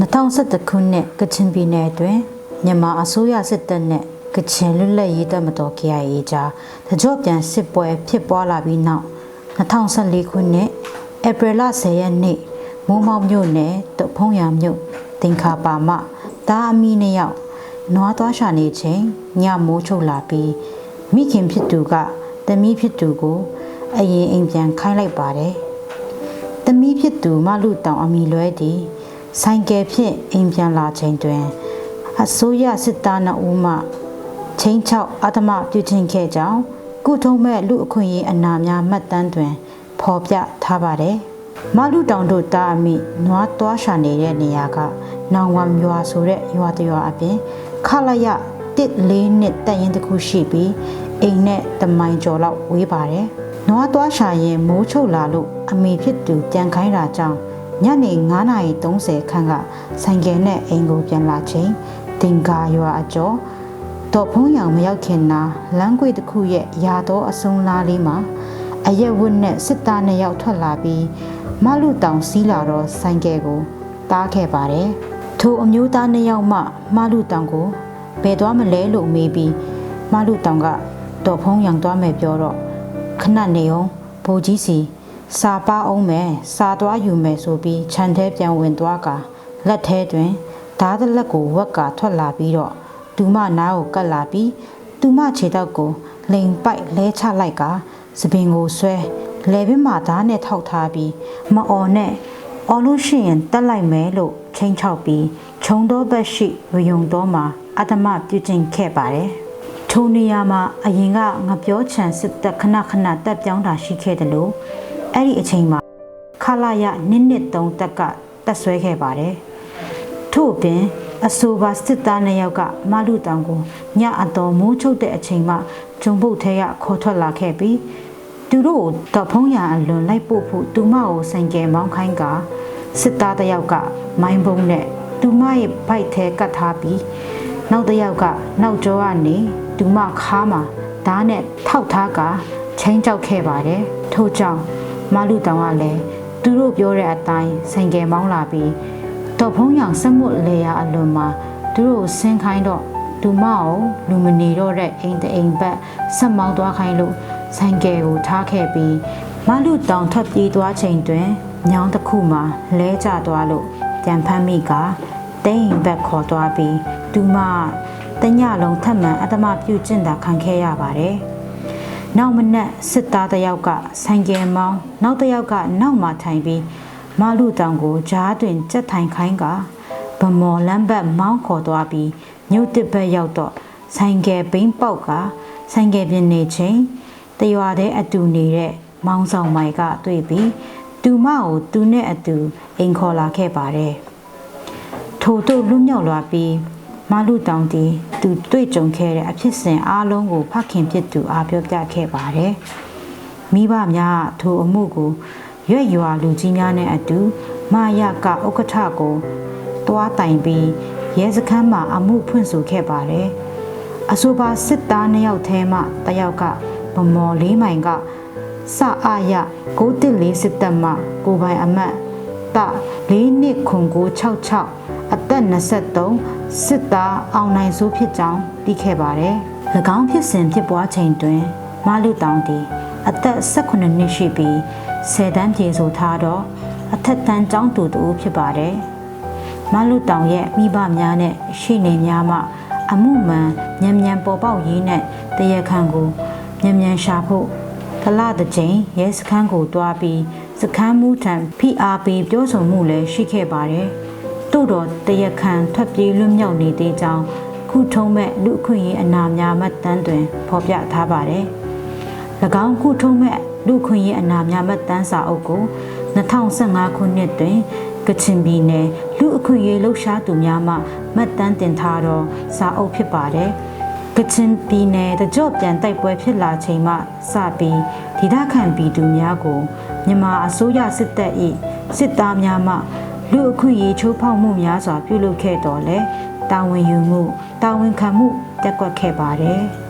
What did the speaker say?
2011ခုနှစ်ကချင်ပြည်နယ်အတွင်းမြန်မာအစိုးရစစ်တပ်နဲ့ကချင်လွတ်လပ်ရေးတပ်မတော် KIA ကြားတကြော့ပြန်စစ်ပွဲဖြစ်ပွားလာပြီးနောက်2014ခုနှစ်ဧပြီလ10ရက်နေ့မိုးမောက်မြို့နယ်တုတ်ဖုံးရမြို့တင်ခါပါမတာအမီနှစ်ယောက်နွားသွားရှာနေချိန်ညမိုးချုပ်လာပြီးမိခင်ဖြစ်သူကတမီးဖြစ်သူကိုအရင်အိမ်ပြန်ခိုင်းလိုက်ပါတယ်။တမီးဖြစ်သူမလူတောင်အမိလွဲသည် ဆိုင်ကယ်ဖြင့်အိမ်ပြန်လာချိန်တွင်အစိုးရစစ်သားနှဦးမှချင်းချောက်အတ္တမပြုချင်းခဲ့ကြောင်းကုထုံးမဲ့လူအခွင့်အရေးအနာများမှတ်တမ်းတွင် ဖော်ပြထားပါတယ်။မလူတောင်တို့တာအမိနွားသွားရှာနေတဲ့နေရာကနောင်ဝမ်ရွာဆိုတဲ့ရွာတစ်ရွာအပြင်ခလရ1လေးနှစ်တက်ရင်တစ်ခုရှိပြီးအိမ်နဲ့တမိုင်ကျော်လောက်ဝေးပါတယ်။နွားသွားရှာရင်မိုးချုပ်လာလို့အမေဖြစ်သူပြန်ခိုင်းတာကြောင့် ညနေ9:30ခန့်ကဆိုင်ကယ်နဲ့အိမ်ကိုပြန်လာချိန်တင်ကာရွာအကျော်တော့ဖုံးရောင်မရောက်ခင်နာလမ်းကွေတစ်ခုရဲ့ရာတော့အစုံလားလေးမှာအရက်ဝတ်နဲ့စစ်သားနှစ်ယောက်ထွက်လာပြီးမလူတောင်စီးလာတော့ဆိုင်ကယ်ကိုတားခဲ့ပါတယ်ထိုအမျိုးသားနှစ်ယောက်မှမလူတောင်ကိုဘယ်သွားမလဲလို့မေးပြီးမလူတောင်ကတော့ဖုံးရောင်သွားမယ်ပြောတော့ခဏနေအောင်ဘိုးကြီးစီ စာပါအောင်မယ်စာသွားယူမယ်ဆိုပြီးခြံထဲပြန်ဝင်သွားကလက်ထဲတွင်ဓာတ်လက်ကိုဝက်ကထွက်လာပြီးတော့သူမနားကိုကတ်လာပြီးသူမခြေတော့ကိုလိန်ပိုက်လဲချလိုက်ကစပင်ကိုဆွဲလေပင်မှာဓာတ်နဲ့ထောက်ထားပြီးမအော်နဲ့အော်လို့ရှိရင်တက်လိုက်မယ်လို့ချိန်ချောက်ပြီးခြုံတော့ဘက်ရှိဝယုံတော့မှာအတ္တမပြုကျင့်ခဲ့ပါတယ်ထိုနေရာမှာအရင်ကငပြောချံစစ်တပ်ခဏခဏတက်ပြောင်းတာရှိခဲ့တယ်လို့ အဲ့ဒီအချိန်မှာခလာရနစ်နစ်သုံးတက်ကတက်ဆွဲခဲ့ပါတယ်ထို့အပြင်အဆိုပါစစ်သားနှစ်ယောက်ကမလူတောင်ကိုညအတော်မိုးချုပ်တဲ့အချိန်မှဂျုံပုတ်ထဲကခေါ်ထွက်လာခဲ့ပြီးသူတို့ကိုတော့ဖုံးရအလွန်လိုက်ပို့ဖို့သူမကိုဆိုင်ကယ်မောင်းခိုင်းကစစ်သားတစ်ယောက်ကမိုင်းပုံးနဲ့သူမရဲ့ဘိုက်ထဲကတ်ထားပြီးနောက်တစ်ယောက်ကနောက်ကျောကနေသူမခါမှာဓာတ်နဲ့ထောက်ထားကချင်းကြောက်ခဲ့ပါတယ်ထို့ကြောင့် မလူတောင်ကလည်းသူတို့ပြောတဲ့အတိုင်းဆိုင်ကယ်မောင်းလာပြီးတော့ဖုံးရောင်စက်မှုလေယာအလွန်မှာသူတို့ဆင်းခိုင်းတော့သူမအောင်လူမနေတော့တဲ့အိမ်တအိမ်ဘက်ဆက်မောင်းသွားခိုင်းလို့ဆိုင်ကယ်ကိုထားခဲ့ပြီးမလူတောင်ထွက်ပြေးသွားချိန်တွင်ညောင်းတစ်ခုမှာလဲကျသွားလို့ပြန်ဖမ်းမိကတိမ်ဘက်ခေါ်သွားပြီးသူမတညလုံးထပ်မံအတ္တမပြုတ်ကျင့်တာခံခဲ့ရပါတယ်။ နောက်မနက်စစ်သားတစ်ယောက်ကဆိုင်ကယ်မောင်းနောက်တစ်ယောက်ကနောက်မှထိုင်ပြီးမလူတောင်ကိုဂျားတွင်ကြက်ထိုင်ခိုင်းကဗမော်လမ်းဘက်မောင်းခေါ်သွားပြီးညုတ်တစ်ဘက်ရောက်တော့ဆိုင်ကယ်ဘိန်းပေါက်ကဆိုင်ကယ်ပြင်းနေချိန်တရွာတဲ့အတူနေတဲ့မောင်းဆောင်မိုင်ကတွေ့ပြီးသူမကိုသူနဲ့အတူအိမ်ခေါ်လာခဲ့ပါတယ်ထို့တို့လွတ်မြောက်လာပြီး မလူတောင်တီသူတွေ့ကြုံခဲ့တဲ့အဖြစ်စဉ်အားလုံးကိုဖခင်ဖြစ်သူအားပြောပြခဲ့ပါတယ်မိဘများထိုအမှုကိုရွက်ရွာလူကြီးများနဲ့အတူမာယကဥက္ကဋ္ဌကိုတွားတိုင်ပြီးရဲစခန်းမှာအမှုဖွင့်ဆိုခဲ့ပါတယ်။အဆိုပါစစ်သားနှစ်ယောက်ထဲမှတယောက်ကဗမော်လေးမိုင်ကစအာရ914စစ်တပ်မှကိုပိုင်အမတ်တ4နှစ်ခွန်966 အသက်23စစ်သားအောင်နိုင်စိုးဖြစ်ကြောင်းသိခဲ့ပါတယ်။၎င်းဖြစ်စဉ်ဖြစ်ပွားချိန်တွင် မလူတောင်တီအသက်18နှစ်ရှိပြီးဆယ်တန်းပြေဆိုထားတော့အထက်တန်းကျောင်းသူတူဖြစ်ပါတယ်။မလူတောင်ရဲ့မိဘများနဲ့ရှိနေများမှအမှုမှန်ညံညံပေါ်ပေါက်ရေးနဲ့တရခန့်ကိုညံညံရှာဖို့ဖလာတစ်ချိန်ရဲစခန်းကိုတွားပြီးစခန်းမူထံဖိအားပေးပြောဆိုမှုလည်းရှိခဲ့ပါတယ်။ တို့တော့တရခန့်ထွက်ပြေးလွတ်မြောက်နေသေးကြောင်းခုထုံးမဲ့လူအခွင့်အရေးအနာများမှတ်တမ်းတွင်ဖော်ပြထားပါတယ်။၎င်းခုထုံးမဲ့လူခွင့်ရေးအနာများမှတ်တမ်းစာအုပ်ကို2015ခုနှစ်တွင်ကချင်ပြည်နယ်လူအခွင့်အရေးလှုပ်ရှားသူများမှမှတ်တမ်းတင်ထားသောစာအုပ်ဖြစ်ပါတယ်။ကချင်ပြည်နယ်တကြော့ပြန်တိုက်ပွဲဖြစ်လာချိန်မှစပြီးဒေသခံပြည်သူများကိုမြန်မာအစိုးရစစ်တပ်၏စစ်သားများမှ လူအခွင့်အရေးချိုးဖောက်မှုများစွာပြုလုပ်ခဲ့တော်လဲတာဝန်ယူမှုတာဝန်ခံမှုတက်ကွက်ခဲ့ပါတယ်။